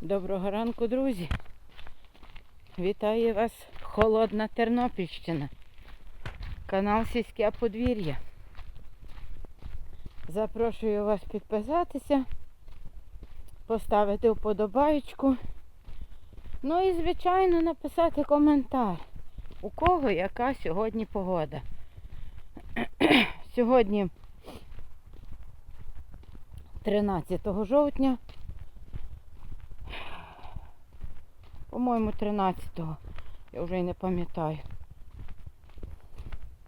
Доброго ранку, друзі. Вітаю вас, холодна Тернопільщина. Канал Сільське подвір'я. Запрошую вас підписатися, поставити вподобайку. Ну і, звичайно, написати коментар, у кого яка сьогодні погода. Сьогодні 13 жовтня. По-моєму, 13-го. Я вже й не пам'ятаю.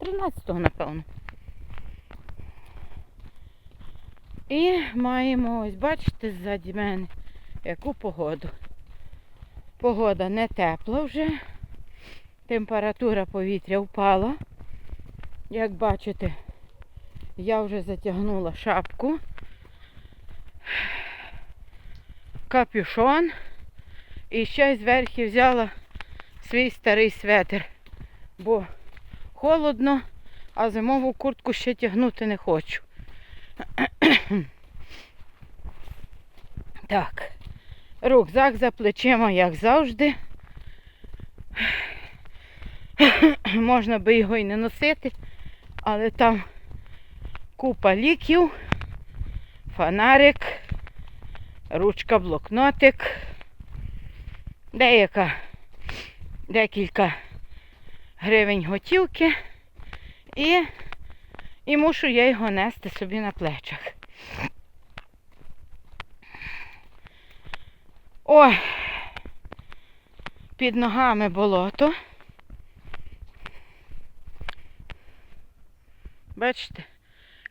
13-го, напевно. І маємо, ось бачите, ззаді мене, яку погоду. Погода не тепла вже. Температура повітря впала. Як бачите, я вже затягнула шапку. Капюшон. І ще зверху взяла свій старий светр, бо холодно, а зимову куртку ще тягнути не хочу. Так, рюкзак за плечима, як завжди. Можна би його і не носити, але там купа ліків, фонарик, ручка, блокнотик деяка, декілька гривень готівки і, і мушу я його нести собі на плечах. Ой, під ногами болото. Бачите,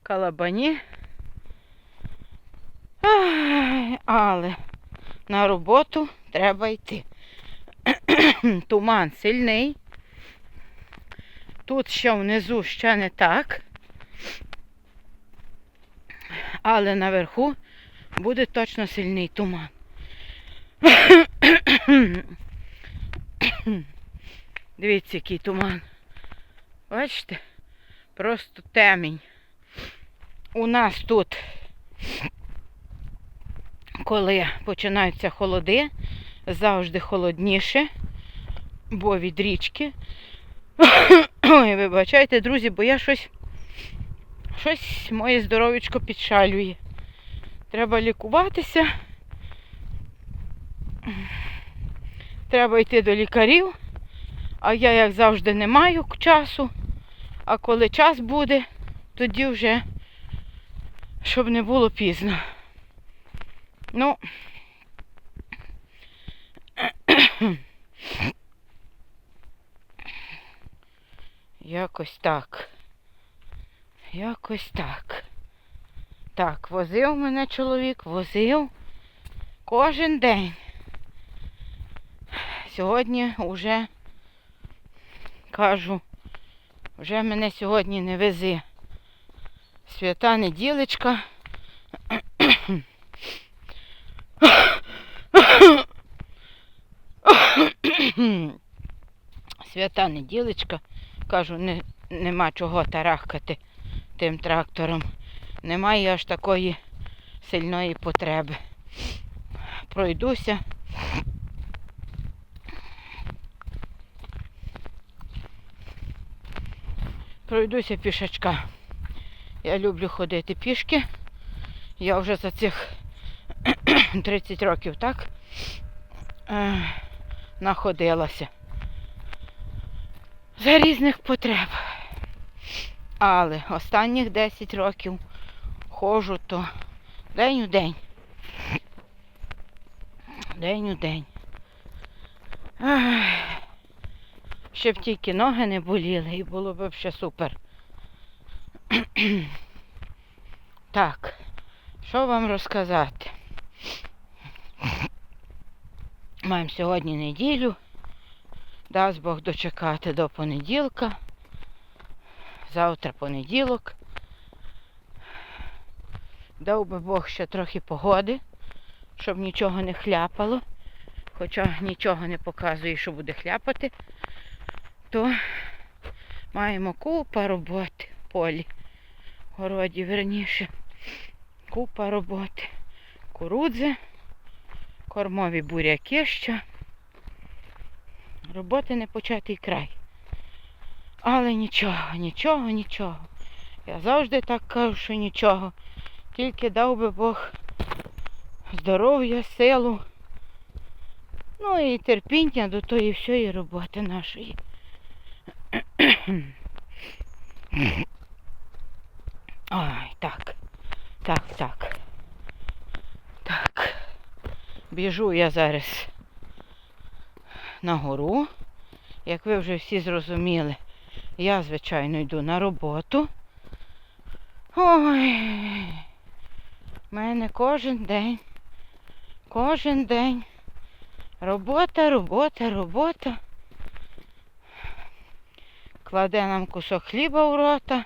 калабані. Ай, але на роботу треба йти. Туман сильний. Тут ще внизу ще не так. Але наверху буде точно сильний туман. Дивіться, який туман. Бачите? Просто темінь. У нас тут, коли починаються холоди, завжди холодніше, бо від річки. Ой, вибачайте, друзі, бо я щось, щось моє здоров'ячко підшалює. Треба лікуватися. Треба йти до лікарів, а я, як завжди, не маю часу. А коли час буде, тоді вже, щоб не було пізно. Ну, Якось так. Якось так. Так, возив мене чоловік, возив кожен день. Сьогодні вже кажу, вже мене сьогодні не вези. Свята неділечка. Свята неділечка. Кажу, не, нема чого тарахкати тим трактором. Немає аж такої сильної потреби. Пройдуся. Пройдуся пішачка. Я люблю ходити пішки. Я вже за цих 30 років так е, находилася за різних потреб. Але останніх 10 років ходжу то день у день. День у день. Ах, щоб тільки ноги не боліли і було б ще супер. Так, що вам розказати? Маємо сьогодні неділю. Дасть Бог дочекати до понеділка. Завтра понеділок. Дав би Бог ще трохи погоди, щоб нічого не хляпало. Хоча нічого не показує, що буде хляпати, то маємо купа роботи в полі. В городі, верніше. Купа роботи. Кукурудзи кормові буряки ще. Роботи не початий край. Але нічого, нічого, нічого. Я завжди так кажу, що нічого. Тільки дав би Бог здоров'я, силу. Ну і терпіння до тої всієї роботи нашої. Ой, так. Так, так. Так. Біжу я зараз на гору. Як ви вже всі зрозуміли, я, звичайно, йду на роботу. Ой, в мене кожен день, кожен день. Робота, робота, робота. Кладе нам кусок хліба в рота.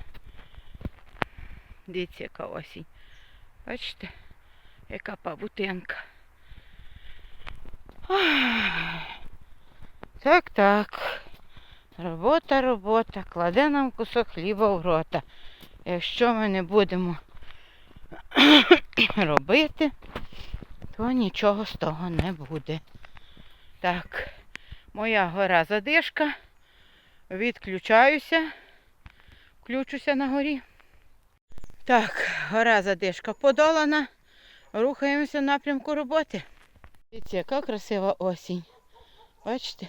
Дивіться, яка осінь. Бачите, яка павутинка. Ой. Так, так. Робота, робота. Кладе нам кусок хліба в рота. Якщо ми не будемо робити, то нічого з того не буде. Так, моя гора задишка. Відключаюся. Включуся на горі. Так, гора задишка подолана. Рухаємося в напрямку роботи. Дивіться, яка красива осінь. Бачите?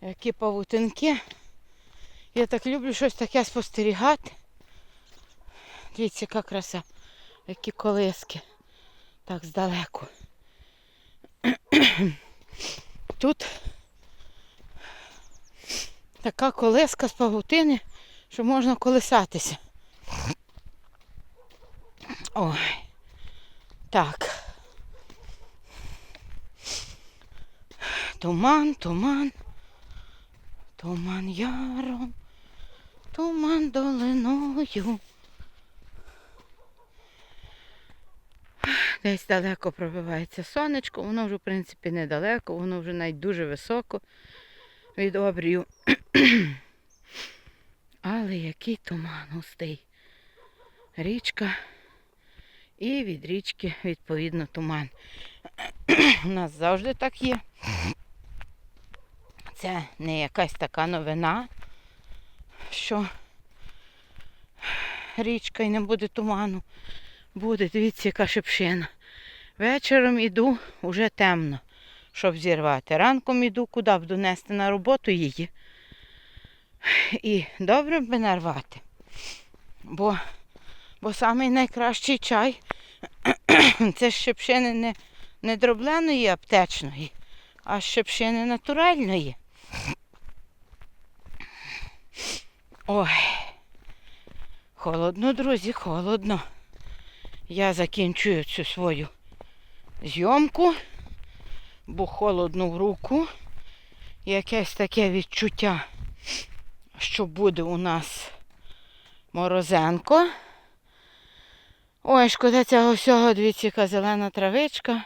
Які павутинки. Я так люблю щось таке спостерігати. Дивіться, яка краса. Які колиски. Так здалеку. Тут така колиска з павутини, що можна колисатися. Ой. Так. Туман, туман. Туман яром, туман долиною. Десь далеко пробивається сонечко, воно вже, в принципі, недалеко, воно вже навіть дуже високо від обрію. Але який туман густий. Річка і від річки, відповідно, туман. У нас завжди так є. Це не якась така новина, що річка і не буде туману. Буде, дивіться, яка шипшина. Вечором іду, вже темно, щоб зірвати. Ранком іду, куди б донести на роботу її. І добре б нарвати. Бо, бо самий найкращий чай це з шипшини не, не дробленої аптечної, а з шипшини натуральної. Ой, холодно, друзі, холодно. Я закінчую цю свою зйомку, бо холодно в руку. Якесь таке відчуття, що буде у нас морозенко. Ой, шкода цього всього, дивіться, яка зелена травичка.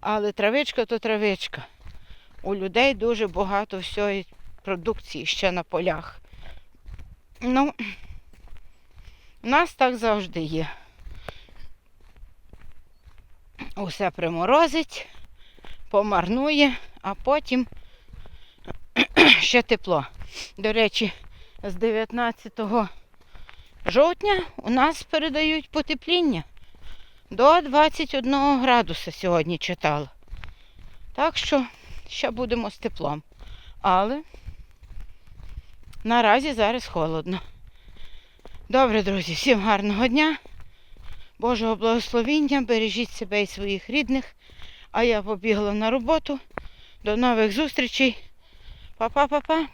Але травичка то травичка. У людей дуже багато всієї продукції ще на полях. Ну, у нас так завжди є. Усе приморозить, помарнує, а потім ще тепло. До речі, з 19 жовтня у нас передають потепління. До 21 градуса сьогодні читала. Так що ще будемо з теплом. Але наразі зараз холодно. Добре, друзі, всім гарного дня. Божого благословіння, бережіть себе і своїх рідних. А я побігла на роботу. До нових зустрічей. Па-па-па-па.